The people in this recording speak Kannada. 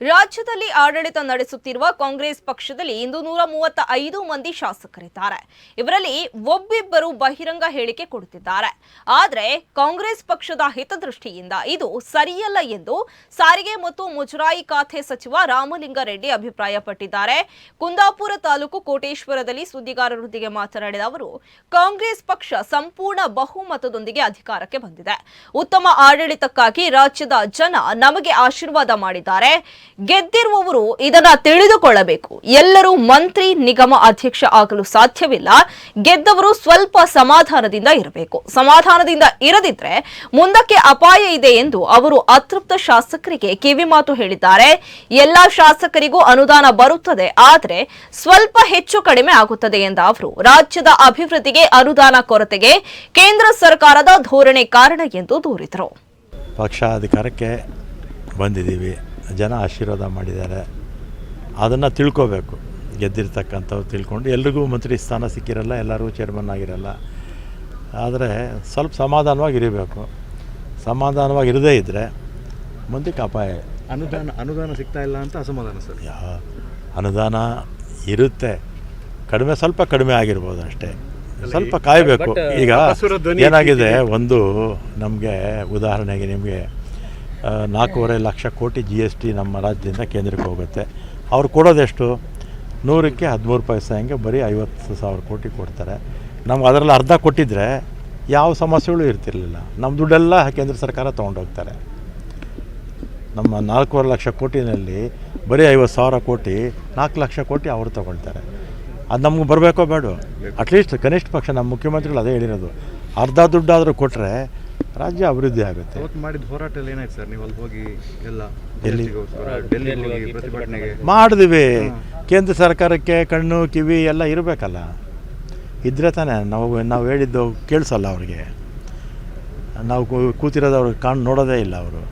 ರಾಜ್ಯದಲ್ಲಿ ಆಡಳಿತ ನಡೆಸುತ್ತಿರುವ ಕಾಂಗ್ರೆಸ್ ಪಕ್ಷದಲ್ಲಿ ಇಂದು ನೂರ ಮೂವತ್ತ ಐದು ಮಂದಿ ಶಾಸಕರಿದ್ದಾರೆ. ಇವರಲ್ಲಿ ಒಬ್ಬಿಬ್ಬರು ಬಹಿರಂಗ ಹೇಳಿಕೆ ಕೊಡುತ್ತಿದ್ದಾರೆ. ಆದರೆ ಕಾಂಗ್ರೆಸ್ ಪಕ್ಷದ ಹಿತದೃಷ್ಟಿಯಿಂದ ಇದು ಸರಿಯಲ್ಲ ಎಂದು ಸಾರಿಗೆ ಮತ್ತು ಮುಜರಾಯಿ ಖಾತೆ ಸಚಿವ ರಾಮಲಿಂಗಾರೆಡ್ಡಿ ಅಭಿಪ್ರಾಯಪಟ್ಟಿದ್ದಾರೆ. ಕುಂದಾಪುರ ತಾಲೂಕು ಕೋಟೇಶ್ವರದಲ್ಲಿ ಸುದ್ದಿಗಾರರೊಂದಿಗೆ ಮಾತನಾಡಿದ ಅವರು, ಕಾಂಗ್ರೆಸ್ ಪಕ್ಷ ಸಂಪೂರ್ಣ ಬಹುಮತದೊಂದಿಗೆ ಅಧಿಕಾರಕ್ಕೆ ಬಂದಿದೆ. ಉತ್ತಮ ಆಡಳಿತಕ್ಕಾಗಿ ರಾಜ್ಯದ ಜನ ನಮಗೆ ಆಶೀರ್ವಾದ ಮಾಡಿದ್ದಾರೆ. ಗೆದ್ದಿರುವವರು ಇದನ್ನ ತಿಳಿದುಕೊಳ್ಳಬೇಕು. ಎಲ್ಲರೂ ಮಂತ್ರಿ, ನಿಗಮ ಅಧ್ಯಕ್ಷ ಆಗಲು ಸಾಧ್ಯವಿಲ್ಲ. ಗೆದ್ದವರು ಸ್ವಲ್ಪ ಸಮಾಧಾನದಿಂದ ಇರಬೇಕು. ಸಮಾಧಾನದಿಂದ ಇರದಿದ್ರೆ ಮುಂದಕ್ಕೆ ಅಪಾಯ ಇದೆ ಎಂದು ಅವರು ಅತೃಪ್ತ ಶಾಸಕರಿಗೆ ಕಿವಿಮಾತು ಹೇಳಿದ್ದಾರೆ. ಎಲ್ಲಾ ಶಾಸಕರಿಗೂ ಅನುದಾನ ಬರುತ್ತದೆ. ಆದರೆ ಸ್ವಲ್ಪ ಹೆಚ್ಚು ಕಡಿಮೆ ಆಗುತ್ತದೆ ಎಂದ ಅವರು. ರಾಜ್ಯದ ಅಭಿವೃದ್ಧಿಗೆ ಅನುದಾನ ಕೊರತೆಗೆ ಕೇಂದ್ರ ಸರ್ಕಾರದ ಧೋರಣೆ ಕಾರಣ ಎಂದು ದೂರಿದರು. ಪಕ್ಷ ಅಧಿಕಾರಕ್ಕೆ ಬಂದಿದ್ದೀವಿ. ಜನ ಆಶೀರ್ವಾದ ಮಾಡಿದ್ದಾರೆ. ಅದನ್ನು ತಿಳ್ಕೋಬೇಕು. ಗೆದ್ದಿರ್ತಕ್ಕಂಥವ್ರು ತಿಳ್ಕೊಂಡು. ಎಲ್ರಿಗೂ ಮಂತ್ರಿ ಸ್ಥಾನ ಸಿಕ್ಕಿರಲ್ಲ ಎಲ್ಲರಿಗೂ ಚೇರ್ಮನ್ ಆಗಿರಲ್ಲ. ಆದರೆ ಸ್ವಲ್ಪ ಸಮಾಧಾನವಾಗಿ ಇರಬೇಕು. ಸಮಾಧಾನವಾಗಿ ಇರದೇ ಇದ್ದರೆ ಮುಂದಕ್ಕೆ ಅಪಾಯ ಅನುದಾನ ಅನುದಾನ ಸಿಗ್ತಾ ಇಲ್ಲ ಅಂತ ಅಸಮಾಧಾನ ಸರ್. ಯಾ ಅನುದಾನ ಇರುತ್ತೆ. ಕಡಿಮೆ ಸ್ವಲ್ಪ ಕಡಿಮೆ ಆಗಿರ್ಬೋದು ಅಷ್ಟೇ. ಸ್ವಲ್ಪ ಕಾಯಬೇಕು. ಈಗ ಏನಾಗಿದೆ ಒಂದು ನಮಗೆ ಉದಾಹರಣೆಗೆ ನಿಮಗೆ ನಾಲ್ಕೂವರೆ ಲಕ್ಷ ಕೋಟಿ ಜಿ ಎಸ್ ಟಿ ನಮ್ಮ ರಾಜ್ಯದಿಂದ ಕೇಂದ್ರಕ್ಕೆ ಹೋಗುತ್ತೆ. ಅವ್ರು ಕೊಡೋದೆಷ್ಟು? ನೂರಕ್ಕೆ ಹದಿಮೂರು ಪೈಸೆ ಹಂಗೆ ಬರೀ ಐವತ್ತು ಸಾವಿರ ಕೋಟಿ ಕೊಡ್ತಾರೆ. ನಮ್ಗೆ ಅದರಲ್ಲಿ ಅರ್ಧ ಕೊಟ್ಟಿದ್ದರೆ ಯಾವ ಸಮಸ್ಯೆಗಳು ಇರ್ತಿರ್ಲಿಲ್ಲ. ನಮ್ಮ ದುಡ್ಡೆಲ್ಲ ಕೇಂದ್ರ ಸರ್ಕಾರ ತೊಗೊಂಡೋಗ್ತಾರೆ. ನಮ್ಮ ನಾಲ್ಕೂವರೆ ಲಕ್ಷ ಕೋಟಿನಲ್ಲಿ ಬರೀ ಐವತ್ತು ಸಾವಿರ ಕೋಟಿ, ನಾಲ್ಕು ಲಕ್ಷ ಕೋಟಿ ಅವರು ತೊಗೊಳ್ತಾರೆ. ಅದು ನಮ್ಗೆ ಬರಬೇಕೋ ಬೇಡ ಅಟ್ಲೀಸ್ಟ್ ಕನಿಷ್ಠ ಪಕ್ಷ ನಮ್ಮ ಮುಖ್ಯಮಂತ್ರಿಗಳು ಅದೇ ಹೇಳಿರೋದು. ಅರ್ಧ ದುಡ್ಡಾದರೂ ಕೊಟ್ಟರೆ ರಾಜ್ಯ ಅಭಿವೃದ್ಧಿ ಆಗುತ್ತೆ. ಅವತ್ತು ಮಾಡಿದ ಹೋರಾಟ ಎಲ್ಲ ಏನಾಯ್ತು ಸರ್? ನೀವು ಅಲ್ಲಿ ಹೋಗಿ ಎಲ್ಲ ಎಲ್ಲಿ? ಗೋಸ್ಕರ ಡೆಲ್ಲಿಗೆ ಹೋಗಿ ಪ್ರತಿಭಟನೆಗೆ ಮಾಡಿದ್ವಿ. ಕೇಂದ್ರ ಸರ್ಕಾರಕ್ಕೆ ಕಣ್ಣು ಕಿವಿ ಎಲ್ಲ ಇರಬೇಕಲ್ಲ. ಇದ್ರೆ ತಾನೇ ನಾವು ನಾವು ಹೇಳಿದ್ದು ಕೇಳಿಸಲ್ಲ ಅವ್ರಿಗೆ. ನಾವು ಕೂ- ಕೂತಿರೋದು ಅವ್ರಿಗೆ ಕಾಣ್ ನೋಡೋದೇ ಇಲ್ಲ ಅವರು.